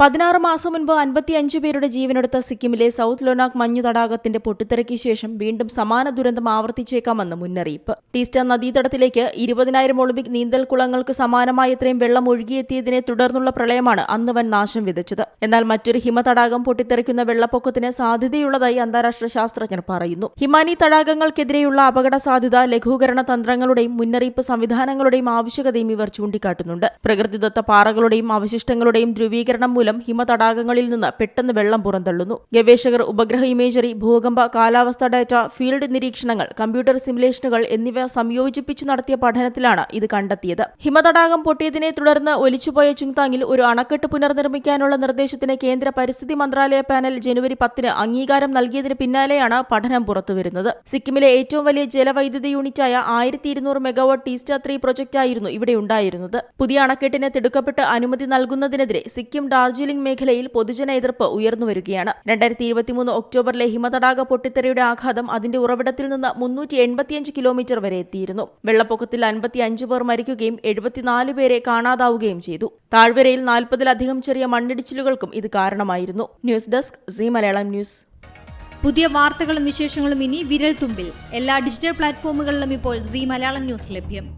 പതിനാറ് മാസം മുൻപ് അൻപത്തിയഞ്ച് പേരുടെ ജീവനെടുത്ത സിക്കിമിലെ സൗത്ത് ലൊനാക് മഞ്ഞു തടാകത്തിന്റെ പൊട്ടിത്തെറിക്ക് ശേഷം വീണ്ടും സമാന ദുരന്തം ആവർത്തിച്ചേക്കാമെന്ന് മുന്നറിയിപ്പ്. ടീസ്റ്റർ നദീതടത്തിലേക്ക് ഇരുപതിനായിരം ഒളിമ്പിക് നീന്തൽ കുളങ്ങൾക്ക് സമാനമായ ഇത്രയും വെള്ളം ഒഴുകിയെത്തിയതിനെ തുടർന്നുള്ള പ്രളയമാണ് അന്ന് വൻ നാശം വിതച്ചത്. എന്നാൽ മറ്റൊരു ഹിമതടാകം പൊട്ടിത്തെറിക്കുന്ന വെള്ളപ്പൊക്കത്തിന് സാധ്യതയുള്ളതായി അന്താരാഷ്ട്ര ശാസ്ത്രജ്ഞർ പറയുന്നു. ഹിമാനി തടാകങ്ങൾക്കെതിരെയുള്ള അപകട സാധ്യത ലഘൂകരണ തന്ത്രങ്ങളുടെയും മുന്നറിയിപ്പ് സംവിധാനങ്ങളുടെയും ആവശ്യകതയും ഇവർ ചൂണ്ടിക്കാട്ടുന്നുണ്ട്. പ്രകൃതിദത്ത പാറകളുടെയും അവശിഷ്ടങ്ങളുടെയും ധ്രുവീകരണം മൂലം ഹിമതടാകങ്ങളിൽ നിന്ന് പെട്ടെന്ന് വെള്ളം പുറന്തള്ളുന്നു. ഗവേഷകർ ഉപഗ്രഹ ഇമേജറി ഭൂകമ്പ കാലാവസ്ഥ ഡാറ്റ ഫീൽഡ് നിരീക്ഷണങ്ങൾ കമ്പ്യൂട്ടർ സിമുലേഷനുകൾ എന്നിവ സംയോജിപ്പിച്ച് നടത്തിയ പഠനത്തിലാണ് ഇത് കണ്ടെത്തിയത്. ഹിമതടാകം പൊട്ടിയതിനെ തുടർന്ന് ഒലിച്ചുപോയ ചുങ്താങ്ങിൽ ഒരു അണക്കെട്ട് പുനർനിർമ്മിക്കാനുള്ള നിർദ്ദേശത്തിന് കേന്ദ്ര പരിസ്ഥിതി മന്ത്രാലയ പാനൽ ജനുവരി പത്തിന് അംഗീകാരം നൽകിയതിന് പിന്നാലെയാണ് പഠനം പുറത്തുവരുന്നത്. സിക്കിമിലെ ഏറ്റവും വലിയ ജലവൈദ്യുതി യൂണിറ്റായ ആയിരത്തി ഇരുന്നൂറ് മെഗാവാട്ട് ടീസ്റ്റ ത്രീ പ്രൊജക്റ്റായിരുന്നു ഇവിടെ ഉണ്ടായിരുന്നത്. പുതിയ അണക്കെട്ടിന് തിടുക്കപ്പെട്ട് അനുമതി നൽകുന്നതിനെതിരെ സിക്കിം ഡാർജിലിംഗ് മേഖലയിൽ പൊതുജന എതിർപ്പ് ഉയർന്നുവരികയാണ് രണ്ടായിരത്തി ഇരുപത്തിമൂന്ന് ഒക്ടോബറിലെ ഹിമതടാക പൊട്ടിത്തെറിയുടെ ആഘാതം അതിന്റെ ഉറവിടത്തിൽ നിന്ന് മുന്നൂറ്റി എൺപത്തിയഞ്ച് കിലോമീറ്റർ വരെ എത്തിയിരുന്നു. വെള്ളപ്പൊക്കത്തിൽ അൻപത്തിയഞ്ച് പേർ മരിക്കുകയും എഴുപത്തിനാല് പേരെ കാണാതാവുകയും ചെയ്തു. താഴ്വരയിൽ നാൽപ്പതിലധികം ചെറിയ മണ്ണിടിച്ചിലുകൾക്കും ഇത് കാരണമായിരുന്നു. News desk C Malayalam news. പുതിയ വാർത്തകളും വിശേഷങ്ങളും ഇനി വിരൽ തുമ്പിൽ. എല്ലാ ഡിജിറ്റൽ പ്ലാറ്റ്ഫോമുകളിലും ഇപ്പോൾ സി മലയാളം ന്യൂസ് ലഭ്യം.